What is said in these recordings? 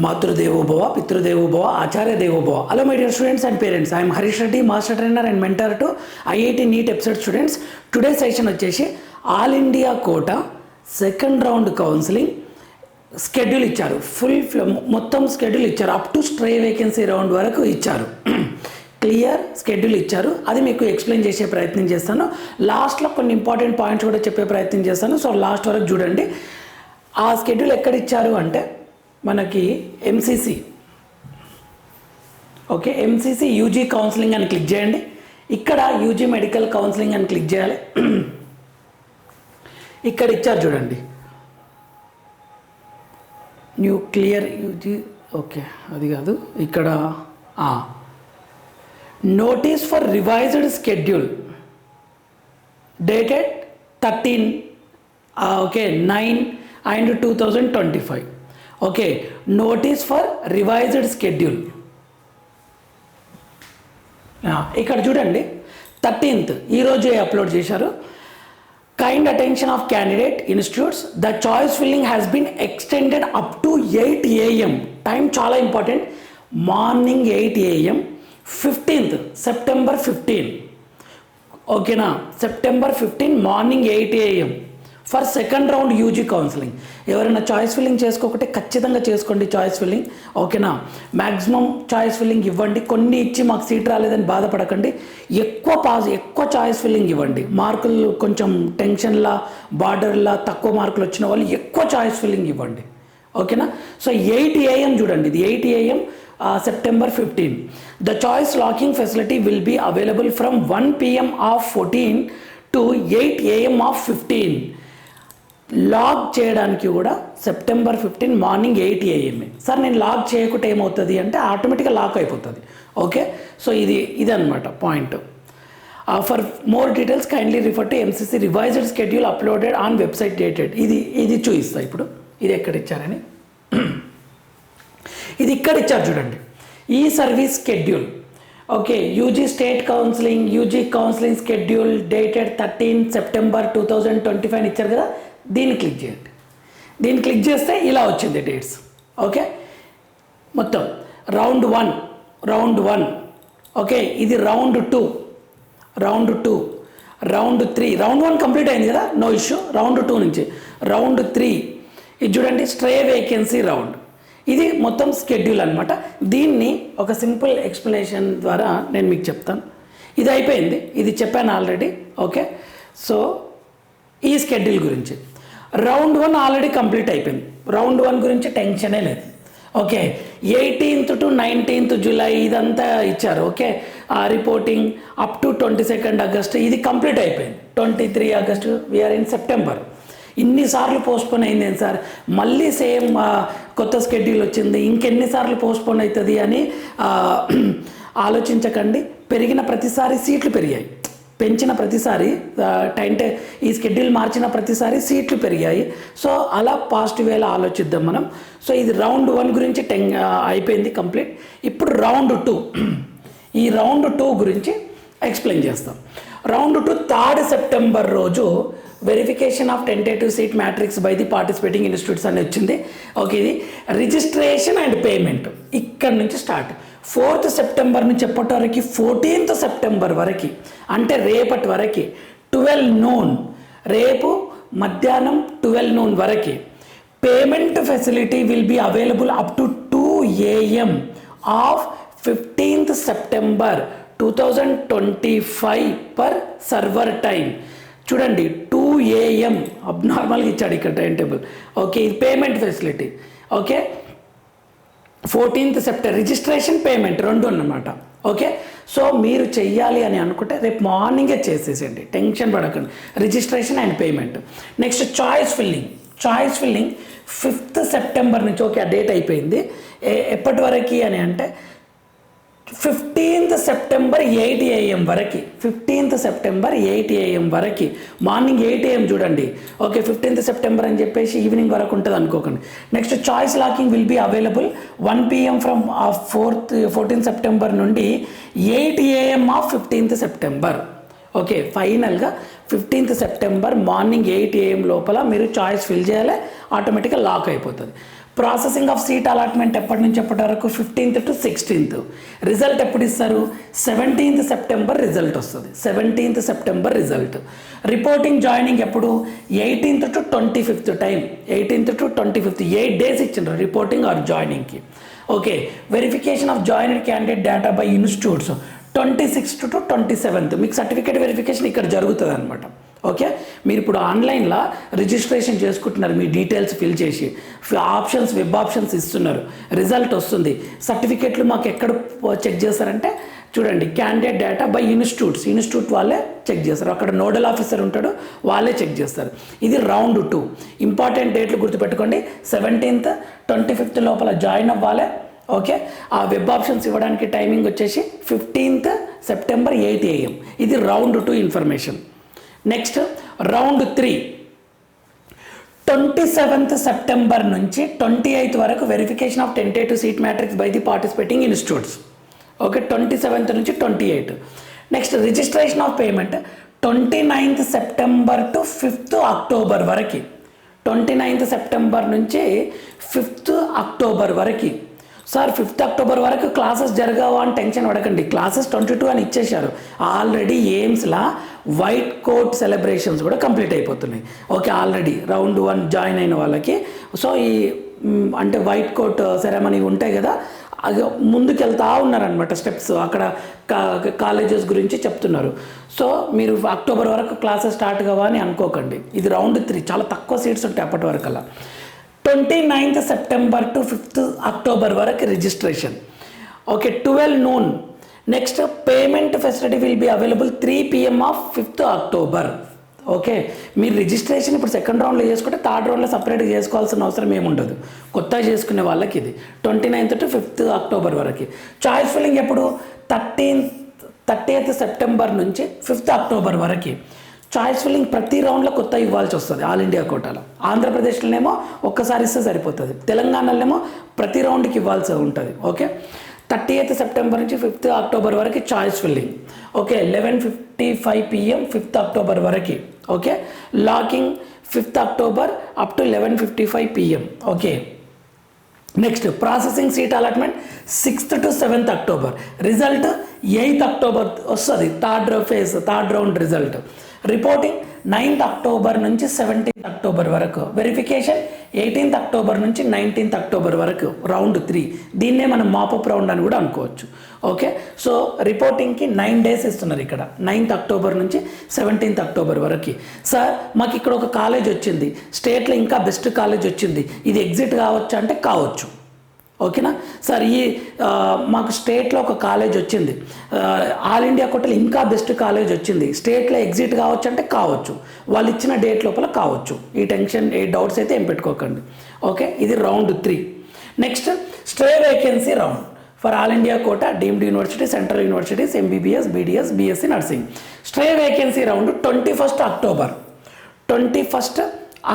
మాతృదేవోభవ పితృదేవోభవ ఆచార్య దేవోభవ hello my dear students and parents I'm Harish Reddy master trainer and mentor to IIT NEET episode students today session వచ్చేసి all India quota second round counselling schedule ఇచ్చారు. Full మొత్తం schedule ఇచ్చారు. Up to stray vacancy round వరకు ఇచ్చారు. Clear schedule ఇచ్చారు. అది మీకు explain చేసే ప్రయత్నం చేస్తాను. లాస్ట్లో కొన్ని ఇంపార్టెంట్ పాయింట్స్ కూడా చెప్పే ప్రయత్నం చేస్తాను. సో లాస్ట్ వరకు చూడండి. ఆ స్కెడ్యూల్ ఎక్కడ ఇచ్చారు అంటే మనకి MCC okay MCC UG counselling అని క్లిక్ చేయండి. ఇక్కడ యూజీ మెడికల్ కౌన్సిలింగ్ అని క్లిక్ చేయాలి. ఇక్కడ ఇచ్చారు చూడండి. న్యూక్లియర్ యూజీ ఓకే అది కాదు. ఇక్కడ notice for revised schedule dated thirteen okay nine and two thousand twenty five okay notice for revised schedule ఇక్కడ చూడండి థర్టీన్త్ ఈరోజు అప్లోడ్ చేశారు. Kind attention of candidate institutes the choice filling has been extended up to eight AM time చాలా important morning eight AM fifteenth September fifteen ఓకేనా September fifteen morning eight AM for second round UG counselling ఎవరైనా choice filling చేసుకోకుంటే ఖచ్చితంగా చేసుకోండి choice filling ఓకేనా maximum choice filling ఇవ్వండి. కొన్ని ఇచ్చి మాకు సీట్ రాలేదని బాధపడకండి. ఎక్కువ పాజ్ ఎక్కువ చాయిస్ ఫిల్లింగ్ ఇవ్వండి. మార్కులు కొంచెం టెన్షన్లా బార్డర్లా తక్కువ మార్కులు వచ్చిన వాళ్ళు ఎక్కువ చాయిస్ ఫిల్లింగ్ ఇవ్వండి. ఓకేనా సో ఎయిట్ ఏఎం చూడండి. ఇది eight AM September fifteen the choice locking facility will be available from one PM of fourteen to eight AM of fifteen log చేయడానికి కూడా సెప్టెంబర్ ఫిఫ్టీన్ మార్నింగ్ ఎయిట్ ఏఎంఏ. Sir నేను log చేయకుంటే ఏమవుతుంది అంటే ఆటోమేటిక్గా లాక్ అయిపోతుంది. ఓకే? సో ఇది ఇదన్నమాట point. For more details kindly refer to MCC revised schedule uploaded on website dated. ఇది ఇది చూపిస్తా ఇప్పుడు. ఇది ఎక్కడ ఇచ్చారని? ఇది ఇక్కడ ఇచ్చారు చూడండి. ఈ service schedule. Okay? UG state counselling UG counselling schedule dated thirteen September two thousand twenty five ఇచ్చారు కదా? దీన్ని క్లిక్ చేయండి. దీన్ని క్లిక్ చేస్తే ఇలా వచ్చింది డేట్స్ ఓకే మొత్తం. Round one round one okay ఇది round two round two round three round one complete అయింది కదా? నో ఇష్యూ రౌండ్ టూ నుంచి. రౌండ్ త్రీ ఇది చూడండి స్ట్రే వేకెన్సీ రౌండ్ ఇది మొత్తం స్కెడ్యూల్ అనమాట దీన్ని ఒక సింపుల్ ఎక్స్ప్లెనేషన్ ద్వారా నేను మీకు చెప్తాను. ఇది అయిపోయింది. ఇది చెప్పాను ఆల్రెడీ ఓకే సో ఈ స్కెడ్యూల్ గురించి. రౌండ్ వన్ ఆల్రెడీ కంప్లీట్ అయిపోయింది. రౌండ్ వన్ గురించి టెన్షనే లేదు. Okay eighteenth to nineteenth July ఇదంతా ఇచ్చారు. ఓకే ఆ reporting up to twenty second August ఇది కంప్లీట్ అయిపోయింది. Twenty three August we are in September ఇన్నిసార్లు పోస్ట్పోన్ అయింది ఏంటి సార్? మళ్ళీ సేమ్ కొత్త స్కెడ్యూల్ వచ్చింది. ఇంకెన్నిసార్లు పోస్ట్పోన్ అవుతుంది అని ఆలోచించకండి. పెరిగిన ప్రతిసారి సీట్లు పెరిగాయి. పెంచిన ప్రతిసారి టైం టే ఈ స్కెడ్యూల్ మార్చిన ప్రతిసారి సీట్లు పెరిగాయి. సో అలా పాజిటివ్ వేలా ఆలోచిద్దాం మనం. సో ఇది రౌండ్ వన్ గురించి టెన్ అయిపోయింది కంప్లీట్. ఇప్పుడు రౌండ్ టూ. ఈ రౌండ్ టూ గురించి ఎక్స్ప్లెయిన్ చేస్తాం. రౌండ్ టూ థర్డ్ సెప్టెంబర్ రోజు verification of tentative seat matrix by the participating institutes అని వచ్చింది. ఓకే ఇది రిజిస్ట్రేషన్ అండ్ పేమెంట్ ఇక్కడ నుంచి స్టార్ట్ ఫోర్త్ సెప్టెంబర్ నుంచి ఎప్పటి వరకు? ఫోర్టీన్త్ సెప్టెంబర్ వరకు. అంటే రేపటి వరకు. ట్వెల్వ్ నూన్ రేపు మధ్యాహ్నం ట్వెల్వ్ నూన్ వరకు. Payment facility will be available up to two AM of fifteenth September two thousand twenty five per server time చూడండి ఏఎం అబ్నార్మల్గా ఇచ్చాడు ఇక్కడ టైం టేబుల్. ఓకే ఇది payment facility. Okay fourteenth September registration payment రెండు అన్నమాట. Okay so మీరు చెయ్యాలి అని అనుకుంటే రేపు మార్నింగే చేసేసేయండి. టెన్షన్ పడకండి. Registration and payment. Next choice filling. Choice filling fifth September నుంచి ఓకే ఆ డేట్ అయిపోయింది. ఏ- ఎప్పటి వరకు అని అంటే ఫిఫ్టీన్త్ సెప్టెంబర్ ఎయిట్ ఏఎం వరకు ఫిఫ్టీన్త్ సెప్టెంబర్ ఎయిట్ ఏఎం వరకు. మార్నింగ్ ఎయిట్ ఏఎం చూడండి. ఓకే ఫిఫ్టీన్త్ సెప్టెంబర్ అని చెప్పేసి ఈవినింగ్ వరకు ఉంటుంది అనుకోకండి. Next choice locking will be available one PM from fourth fourteenth September నుండి eight AM of fifteenth September. Okay ఫైనల్గా fifteenth September morning eight AM లోపల మీరు చాయిస్ ఫిల్ చేయాలి ఆటోమేటిక్గా లాక్ అయిపోతుంది. ప్రాసెసింగ్ ఆఫ్ సీట్ అలాట్మెంట్ ఎప్పటి నుంచి ఎప్పటి వరకు? ఫిఫ్టీన్త్ టు సిక్స్టీన్త్ రిజల్ట్ ఎప్పుడు ఇస్తారు? సెవెంటీన్త్ సెప్టెంబర్ రిజల్ట్ వస్తుంది. Seventeenth September result reporting joining ఎప్పుడు? Eighteenth to twenty fifth time eighteenth to twenty fifth eight days ఇచ్చిండ్రు reporting or జాయినింగ్కి okay verification of joined candidate data by institutes twenty sixth to twenty seventh మీకు certificate verification ఇక్కడ జరుగుతుంది అనమాట okay? మీరు ఇప్పుడు ఆన్లైన్లో registration చేసుకుంటున్నారు మీ డీటెయిల్స్ ఫిల్ చేసి. ఆప్షన్స్ వెబ్ ఆప్షన్స్ ఇస్తున్నారు. రిజల్ట్ వస్తుంది. సర్టిఫికెట్లు మాకు ఎక్కడ చెక్ చేస్తారంటే చూడండి candidate data by institutes. Institute వాళ్ళే చెక్ చేస్తారు. అక్కడ నోడల్ ఆఫీసర్ ఉంటాడు వాళ్ళే చెక్ చేస్తారు. ఇది రౌండ్ టూ. ఇంపార్టెంట్ డేట్లు గుర్తుపెట్టుకోండి. సెవెంటీన్త్ ట్వంటీ ఫిఫ్త్ లోపల జాయిన్ అవ్వాలి. ఓకే? ఆ వెబ్ ఆప్షన్స్ ఇవ్వడానికి టైమింగ్ వచ్చేసి ఫిఫ్టీన్త్ సెప్టెంబర్ ఎయిట్ ఏఎం ఇది round two information. Next round three twenty seventh September నుంచి ట్వంటీ ఎయిత్ వరకు verification of tentative seat matrix by the participating institutes okay twenty seventh నుంచి twenty eight next registration of payment twenty ninth September to fifth October వరకు. Twenty ninth September నుంచి fifth October వరకు. Sir fifth October వరకు classes జరగవా అని tension పడకండి. Classes twenty two అని ఇచ్చేశారు. ఆల్రెడీ ఎయిమ్స్లా వైట్ కోట్ సెలబ్రేషన్స్ కూడా కంప్లీట్ అయిపోతున్నాయి. Okay already round one join అయిన వాళ్ళకి. సో ఈ అంటే వైట్ కోట్ uh, సెరమనీ ఉంటాయి కదా అది ముందుకెళ్తా ఉన్నారనమాట స్టెప్స్. అక్కడ కాలేజెస్ గురించి చెప్తున్నారు. సో మీరు అక్టోబర్ వరకు క్లాసెస్ స్టార్ట్ కావా అని అనుకోకండి. ఇది రౌండ్ త్రీ చాలా తక్కువ సీట్స్ ఉంటాయి అప్పటి వరకు అలా twenty ninth September to fifth October వరకు registration. Okay twelve noon. Next payment facility will be available three PM of fifth October okay మీరు రిజిస్ట్రేషన్ ఇప్పుడు సెకండ్ రౌండ్లో చేసుకుంటే థర్డ్ రౌండ్లో సపరేట్గా చేసుకోవాల్సిన అవసరం ఏముండదు కొత్తగా చేసుకునే వాళ్ళకి ఇది. Twenty ninth to fifth October వరకు. చాయిస్ ఫిల్లింగ్ ఎప్పుడు? థర్టీన్త్ థర్టీ సెప్టెంబర్ నుంచి ఫిఫ్త్ అక్టోబర్ వరకు. చాయిస్ ఫిల్లింగ్ ప్రతి రౌండ్లో కొత్త ఇవ్వాల్సి వస్తుంది ఆల్ ఇండియా కోటాలో. ఆంధ్రప్రదేశ్లోనేమో ఒక్కసారి ఇస్తే సరిపోతుంది. తెలంగాణలోనేమో ప్రతి రౌండ్కి ఇవ్వాల్సి ఉంటుంది. ఓకే థర్టీ ఎయిత్ సెప్టెంబర్ నుంచి ఫిఫ్త్ అక్టోబర్ వరకు choice filling okay eleven fifty five PM fifth October వరకు. Okay locking fifth October up to eleven fifty five PM okay next processing seat allotment sixth to seventh October result eighth October వస్తుంది. Third phase third round result reporting ninth October నుంచి seventeenth October వరకు. Verification eighteenth October నుంచి nineteenth October వరకు. Round three దీన్నే మనం mop up round అని కూడా అనుకోవచ్చు. ఓకే సో రిపోర్టింగ్కి నైన్ డేస్ ఇస్తున్నారు ఇక్కడ. నైన్త్ అక్టోబర్ నుంచి సెవెంటీన్త్ అక్టోబర్ వరకు. సార్ మాకు ఇక్కడ ఒక కాలేజ్ వచ్చింది. స్టేట్లో ఇంకా బెస్ట్ కాలేజ్ వచ్చింది. ఇది ఎగ్జిట్ కావచ్చు అంటే కావచ్చు. ఓకేనా? సార్ ఈ మాకు స్టేట్లో ఒక కాలేజ్ వచ్చింది. ఆల్ ఇండియా కోటలో ఇంకా బెస్ట్ కాలేజ్ వచ్చింది. స్టేట్లో ఎగ్జిట్ కావచ్చు అంటే కావచ్చు. వాళ్ళు ఇచ్చిన డేట్ లోపల కావచ్చు. ఈ టెన్షన్ ఏ డౌట్స్ అయితే ఏం పెట్టుకోకండి. ఓకే? ఇది round three. Next stray vacancy round. For all India quota deemed university central universities MBBS BDS BSc nursing. Stray vacancy round twenty first October. Twenty first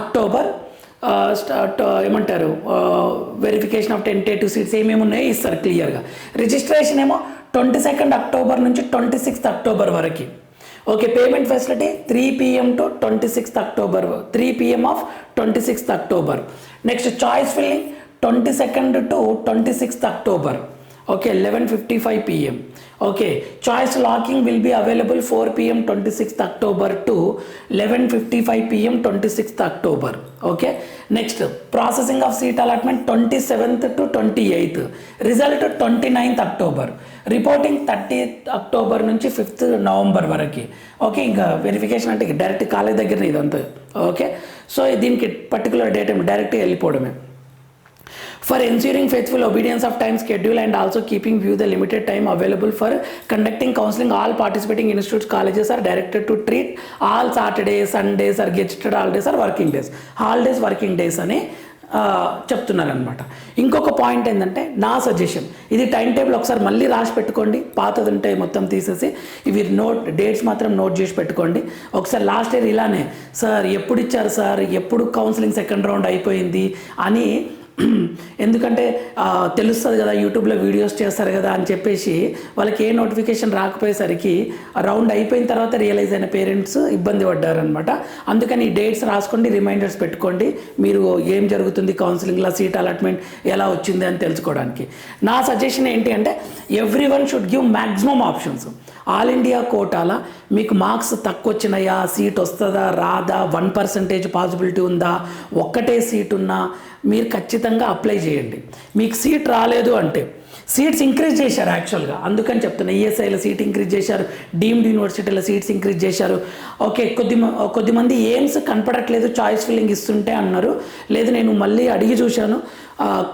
October ఏమంటారు? Verification of tentative seats ఏమేమి ఉన్నాయో ఇస్తారు క్లియర్గా. Registration ఏమో twenty second October నుంచి twenty sixth October వరకు. Okay payment facility three PM to twenty sixth October three PM of twenty sixth October next choice filling twenty second to twenty sixth October okay eleven fifty five PM okay choice locking will be available four PM twenty sixth October to eleven fifty five PM twenty sixth October okay next processing of seat allotment twenty seventh to twenty eighth result twenty ninth October reporting thirty October నుంచి fifth November వరకు. Okay ఇంకా verification అంటే direct college దగ్గర ఇదంతా. Okay so దీనికి particular date డైరెక్ట్గా వెళ్ళిపోవడమే. For ensuring faithful obedience of time schedule and also keeping view the limited time available for conducting counselling all participating institutes colleges are directed to treat all Saturday Sundays or gazetted holidays are working days holidays working days అని చెప్తున్నారనమాట ఇంకొక point ఏంటంటే నా suggestion ఇది time table ఒకసారి మళ్ళీ రాసి పెట్టుకోండి. పాతది ఉంటే మొత్తం తీసేసి ఇవి నోట్ డేట్స్ మాత్రం నోట్ చేసి పెట్టుకోండి. ఒకసారి లాస్ట్ ఇయర్ ఇలానే సార్ ఎప్పుడు ఇచ్చారు సార్? ఎప్పుడు కౌన్సిలింగ్ సెకండ్ రౌండ్ అయిపోయింది? అని ఎందుకంటే తెలుస్తుంది కదా యూట్యూబ్లో వీడియోస్ చేస్తారు కదా అని చెప్పేసి వాళ్ళకి ఏ నోటిఫికేషన్ రాకపోయేసరికి రౌండ్ అయిపోయిన తర్వాత రియలైజ్ అయిన పేరెంట్స్ ఇబ్బంది పడ్డారనమాట అందుకని ఈ డేట్స్ రాసుకోండి రిమైండర్స్ పెట్టుకోండి. మీరు ఏం జరుగుతుంది కౌన్సిలింగ్లో సీట్ అలాట్మెంట్ ఎలా వచ్చింది అని తెలుసుకోవడానికి. నా సజెషన్ ఏంటి అంటే every one should give maximum options. All India కోటాల? మీకు మార్క్స్ తక్కువ వచ్చినాయా సీట్ వస్తుందా? రాదా? వన్ పర్సెంటేజ్ పాసిబిలిటీ ఉందా? ఒక్కటే సీట్ ఉన్నా మీరు ఖచ్చితంగా అప్లై చేయండి. మీకు సీట్ రాలేదు అంటే సీట్స్ ఇంక్రీజ్ చేశారు యాక్చువల్గా అందుకని చెప్తున్నా ఈఎస్ఐలో సీట్ ఇంక్రీజ్ చేశారు డీమ్డ్ యూనివర్సిటీలో సీట్స్ ఇంక్రీజ్ చేశారు. ఓకే కొద్ది మ- కొద్దిమంది ఎయిమ్స్ కనపడట్లేదు చాయిస్ ఫిల్లింగ్ ఇస్తుంటే అన్నారు. లేదు నేను మళ్ళీ అడిగి చూశాను.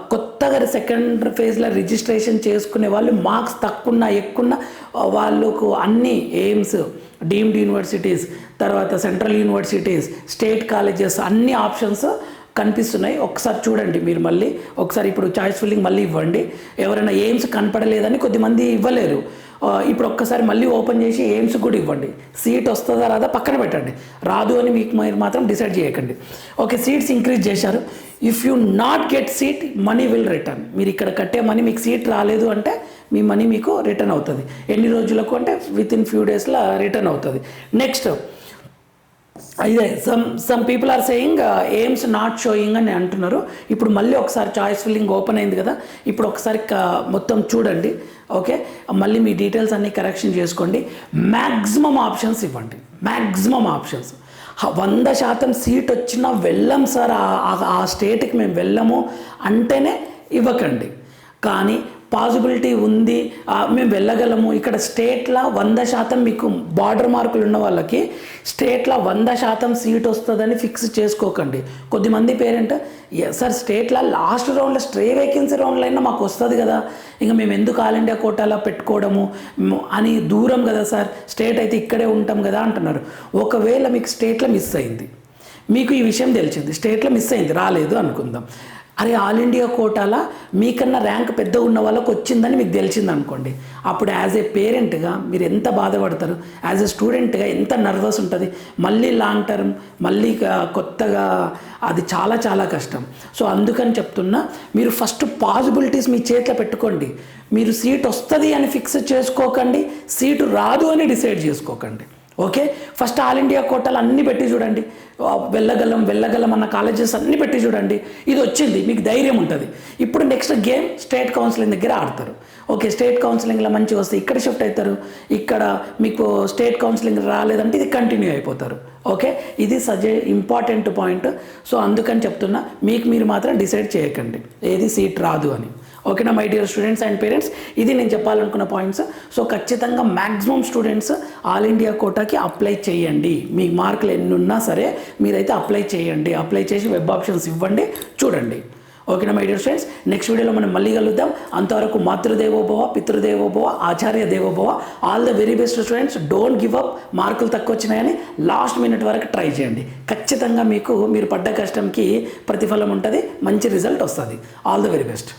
కొత్తగా సెకండ్ ఫేజ్లో రిజిస్ట్రేషన్ చేసుకునే వాళ్ళు మార్క్స్ తక్కువన్నా ఎక్కువన్నా వాళ్ళకు అన్ని ఎయిమ్స్ డీమ్డ్ యూనివర్సిటీస్ తర్వాత సెంట్రల్ యూనివర్సిటీస్ స్టేట్ కాలేజెస్ అన్ని ఆప్షన్స్ కనిపిస్తున్నాయి. ఒకసారి చూడండి మీరు మళ్ళీ. ఒకసారి ఇప్పుడు చాయిస్ ఫిల్లింగ్ మళ్ళీ ఇవ్వండి. ఎవరైనా ఎయిమ్స్ కనపడలేదని కొద్దిమంది ఇవ్వలేరు. ఇప్పుడు ఒక్కసారి మళ్ళీ ఓపెన్ చేసి ఎయిమ్స్ కూడా ఇవ్వండి. సీట్ వస్తుందా రాదా పక్కన పెట్టండి. రాదు అని మీకు మీరు మాత్రం డిసైడ్ చేయకండి. ఓకే సీట్స్ ఇంక్రీజ్ చేశారు. If you not get seat money will return మీరు ఇక్కడ కట్టే మనీ మీకు సీట్ రాలేదు అంటే మీ మనీ మీకు రిటర్న్ అవుతుంది. ఎన్ని రోజులకు అంటే విత్ ఇన్ ఫ్యూ డేస్లో రిటర్న్ అవుతుంది. నెక్స్ట్ ఇదే some some people are saying AIIMS not showing అని అంటున్నారు. ఇప్పుడు మళ్ళీ ఒకసారి చాయిస్ ఫిల్లింగ్ ఓపెన్ అయింది కదా ఇప్పుడు ఒకసారి uh, మొత్తం చూడండి ఓకే మళ్ళీ మీ డీటెయిల్స్ అన్నీ కరెక్షన్ చేసుకోండి. మ్యాక్సిమం ఆప్షన్స్ ఇవ్వండి. మ్యాక్సిమం ఆప్షన్స్ వంద శాతం సీట్ వచ్చినా వెళ్ళం సార్ ఆ స్టేట్కి మేము వెళ్ళము అంటేనే ఇవ్వకండి. కానీ పాసిబిలిటీ ఉంది మేము వెళ్ళగలము. ఇక్కడ స్టేట్లో వంద శాతం మీకు బార్డర్ మార్కులు ఉన్న వాళ్ళకి స్టేట్లో వంద శాతం సీట్ వస్తుందని ఫిక్స్ చేసుకోకండి. కొద్దిమంది పేరెంట్ సార్ స్టేట్లో లాస్ట్ రౌండ్లో స్ట్రే వేకెన్సీ రౌండ్లో అయినా మాకు వస్తుంది కదా. ఇంకా మేము ఎందుకు ఆల్ ఇండియా కోటాలో పెట్టుకోవడము? అని దూరం కదా సార్. స్టేట్ అయితే ఇక్కడే ఉంటాం కదా అంటున్నారు. ఒకవేళ మీకు స్టేట్లో మిస్ అయింది మీకు ఈ విషయం తెలిసింది స్టేట్లో మిస్ అయింది రాలేదు అనుకుందాం. అరే ఆల్ ఇండియా కోటాల మీకన్నా ర్యాంక్ పెద్ద ఉన్న వాళ్ళకి వచ్చిందని మీకు తెలిసింది అనుకోండి. అప్పుడు యాజ్ ఏ పేరెంట్గా మీరు ఎంత బాధపడతారు? యాజ్ ఏ స్టూడెంట్గా ఎంత నర్వస్ ఉంటుంది? మళ్ళీ లాంగ్ టర్మ్ మళ్ళీ కొత్తగా అది చాలా చాలా కష్టం. సో అందుకని చెప్తున్నా మీరు ఫస్ట్ పాసిబిలిటీస్ మీ చేతిలో పెట్టుకోండి. మీరు సీట్ వస్తుంది అని ఫిక్స్ చేసుకోకండి సీటు రాదు అని డిసైడ్ చేసుకోకండి. ఓకే? ఫస్ట్ ఆల్ ఇండియా కోటాలు అన్నీ పెట్టి చూడండి. వెళ్ళగలం వెళ్ళగలం అన్న కాలేజెస్ అన్నీ పెట్టి చూడండి. ఇది వచ్చింది మీకు ధైర్యం ఉంటుంది. ఇప్పుడు నెక్స్ట్ గేమ్ స్టేట్ కౌన్సిలింగ్ దగ్గర ఆడతారు. ఓకే స్టేట్ కౌన్సిలింగ్లో మంచిగా వస్తే ఇక్కడ షిఫ్ట్ అవుతారు. ఇక్కడ మీకు స్టేట్ కౌన్సిలింగ్ రాలేదంటే ఇది కంటిన్యూ అయిపోతారు. ఓకే? ఇది సజె ఇంపార్టెంట్ పాయింట్ సో అందుకని చెప్తున్నా మీకు మీరు మాత్రం డిసైడ్ చేయకండి. ఏది సీట్ రాదు అని. ఓకేనా my dear students and parents ఇది నేను చెప్పాలనుకున్న పాయింట్స్ సో ఖచ్చితంగా మ్యాక్సిమం స్టూడెంట్స్ ఆల్ ఇండియా కోటాకి అప్లై చేయండి. మీ మార్కులు ఎన్ని ఉన్నా సరే మీరైతే అప్లై చేయండి. అప్లై చేసి వెబ్ ఆప్షన్స్ ఇవ్వండి. చూడండి. ఓకేనా మై డియర్ ఫ్రెండ్స్ నెక్స్ట్ వీడియోలో మనం మళ్ళీ కలుద్దాం. అంతవరకు మాతృదేవోభవ పితృదేవోభవ ఆచార్య దేవోభవ all the very best students don't give up మార్కులు తక్కువ వచ్చినాయని లాస్ట్ మినిట్ వరకు ట్రై చేయండి. ఖచ్చితంగా మీకు మీరు పడ్డ కష్టంకి ప్రతిఫలం ఉంటుంది. మంచి రిజల్ట్ వస్తుంది. All the very best